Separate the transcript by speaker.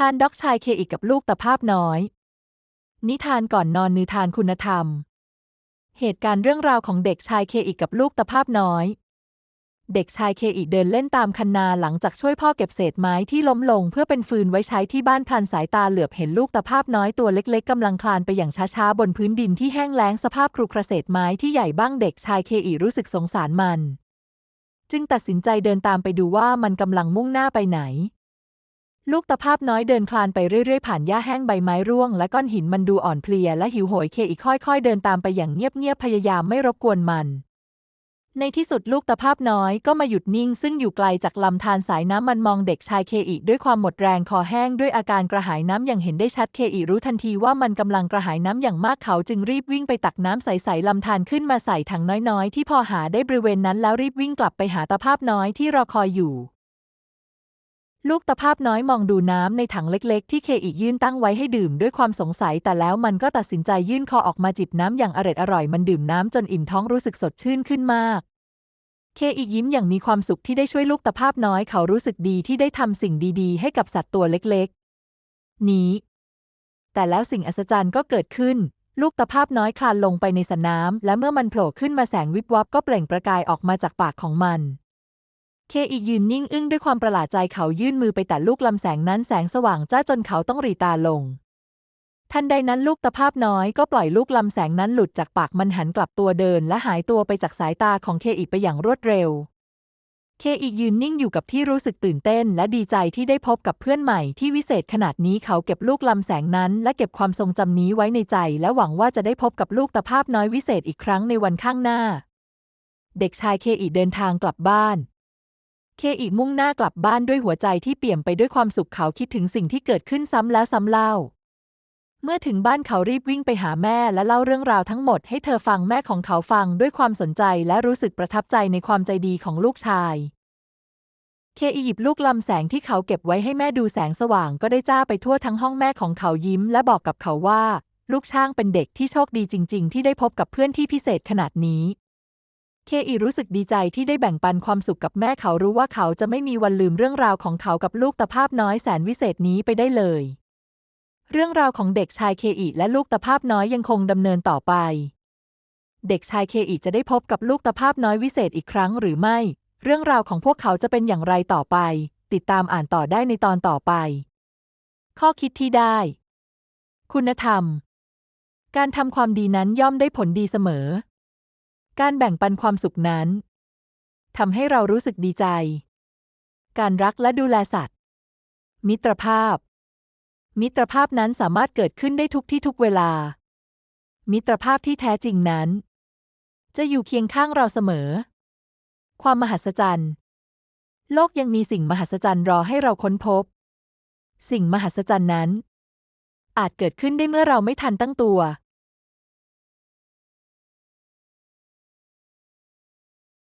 Speaker 1: ทานด็อกชายเคอีกกับลูกตะภาพน้อย นิทานก่อนนอนนิทานคุณธรรม เหตุการณ์เรื่องราวของเด็กชายเคอีกกับลูกตะภาพน้อย เด็กชายเคอีเดินเล่นตามคันนาหลังจากช่วยพ่อเก็บเศษไม้ที่ล้มลงเพื่อเป็นฟืนไว้ใช้ที่บ้านพลันสายตาเหลือบเห็นลูกตะภาพน้อยตัวเล็กๆกำลังคลานไปอย่างช้าๆบนพื้นดินที่แห้งแล้งสภาพครุขระเศษไม้ที่ใหญ่บ้างเด็กชายเคอีรู้สึกสงสารมัน จึงตัดสินใจเดินตามไปดูว่ามันกำลังมุ่งหน้าไปไหน ลูกตะภาพน้อยเดินคลานไปเรื่อยๆ ผ่านหญ้าแห้งใบไม้ร่วง และก้อนหินมันดูอ่อนเพลียและหิวโหยเคอีค่อย ๆ เดินตามไปอย่างเงียบๆพยายามไม่รบกวนมัน ในที่สุดลูกตะภาพน้อยก็มาหยุดนิ่ง ซึ่งอยู่ไกลจากลำธารสายน้ำมันมองเด็กชายเคอีด้วยความหมดแรงคอแห้งด้วยอาการกระหายน้ำอย่างเห็นได้ชัดเคอีรู้ทันทีว่ามันกำลังกระหายน้ำอย่างมากเขาจึงรีบวิ่งไปตักน้ำใสๆลำธารขึ้นมาใส่ถังน้อยๆ ที่พอหาได้บริเวณนั้นแล้วรีบวิ่งกลับไปหาตะภาพน้อยที่รอคอยอยู่ ลูกตะภาพน้อยมองดูน้ำในถังเล็กๆ ที่เคอียื่นตั้งไว้ให้ดื่มด้วยความสงสัย แต่แล้วมันก็ตัดสินใจยื่นคอออกมาจิบน้ำอย่างอร็ดอร่อยมันดื่มน้ำจนอิ่มท้องรู้สึกสดชื่นขึ้นมาก เคอียิ้มอย่างมีความสุขที่ได้ช่วยลูกตะภาพน้อยเขารู้สึกดีที่ได้ทำสิ่งดีๆ ให้กับสัตว์ตัวเล็กๆ นี้ แต่แล้วสิ่งอัศจรรย์ก็เกิดขึ้น ลูกตะภาพน้อยคลานลงไปในสระน้ำและเมื่อมันโผล่ขึ้นมาแสงวิบวับก็เปล่งประกายออกมาจากปากของมัน เคอียืนนิ่งอึ้งด้วยความประหลาดใจเขายื่นมือไปแต่ลูกลำแสงนั้นแสงสว่างจ้าจนเขาต้องหรีตาลง ทันใดนั้นลูกตะภาพน้อยก็ปล่อยลูกลำแสงนั้นหลุดจากปากมันหันกลับตัวเดิน และหายตัวไปจากสายตาของเคอีไปอย่างรวดเร็ว เคอียืนนิ่งอยู่กับที่รู้สึกตื่นเต้น และดีใจที่ได้พบกับเพื่อนใหม่ที่วิเศษขนาดนี้เขาเก็บลูกลำแสงนั้น และเก็บความทรงจำนี้ไว้ในใจ และหวังว่าจะได้พบกับลูกตะภาพน้อยวิเศษอีกครั้งในวันข้างหน้า เด็กชายเคอีเดินทางกลับบ้าน เคอีมุ่งหน้ากลับบ้านด้วยหัวใจที่เปี่ยมไปด้วยความสุขเขาคิดถึงสิ่งที่เกิดขึ้นซ้ำแล้วซ้ำเล่า เมื่อถึงบ้านเขารีบวิ่งไปหาแม่และเล่าเรื่องราวทั้งหมดให้เธอฟังแม่ของเขาฟังด้วยความสนใจและรู้สึกประทับใจในความใจดีของลูกชาย เคอีหยิบลูกลำแสงที่เขาเก็บไว้ให้แม่ดูแสงสว่างก็ได้จ้าไปทั่วทั้งห้องแม่ของเขายิ้ม และบอกกับเขาว่า ลูกช่างเป็นเด็กที่โชคดีจริง ๆ ที่ได้พบกับเพื่อนที่พิเศษขนาดนี้ เคอีรู้สึกดีใจที่ได้แบ่งปันความสุขกับแม่เขารู้ว่าเขาจะไม่มีวันลืมเรื่องราวของเขากับลูกตะภาพน้อยแสนวิเศษนี้ไปได้เลย เรื่องราวของเด็กชายเคอีและลูกตะภาพน้อยยังคงดำเนินต่อไป เด็กชายเคอีจะได้พบกับลูกตะภาพน้อยวิเศษอีกครั้งหรือไม่ เรื่องราวของพวกเขาจะเป็นอย่างไรต่อไป ติดตามอ่านต่อได้ในตอนต่อไป ข้อคิดที่ได้ คุณธรรม การทำความดีนั้นย่อมได้ผลดีเสมอ การแบ่งปันความสุขนั้นทำให้เรารู้สึกดีใจ การรักและดูแลสัตว์ มิตรภาพ มิตรภาพนั้นสามารถเกิดขึ้นได้ทุกที่ทุกเวลา มิตรภาพที่แท้จริงนั้น จะอยู่เคียงข้างเราเสมอ ความมหัศจรรย์ โลกยังมีสิ่งมหัศจรรย์รอให้เราค้นพบ สิ่งมหัศจรรย์นั้น อาจเกิดขึ้นได้เมื่อเราไม่ทันตั้งตัว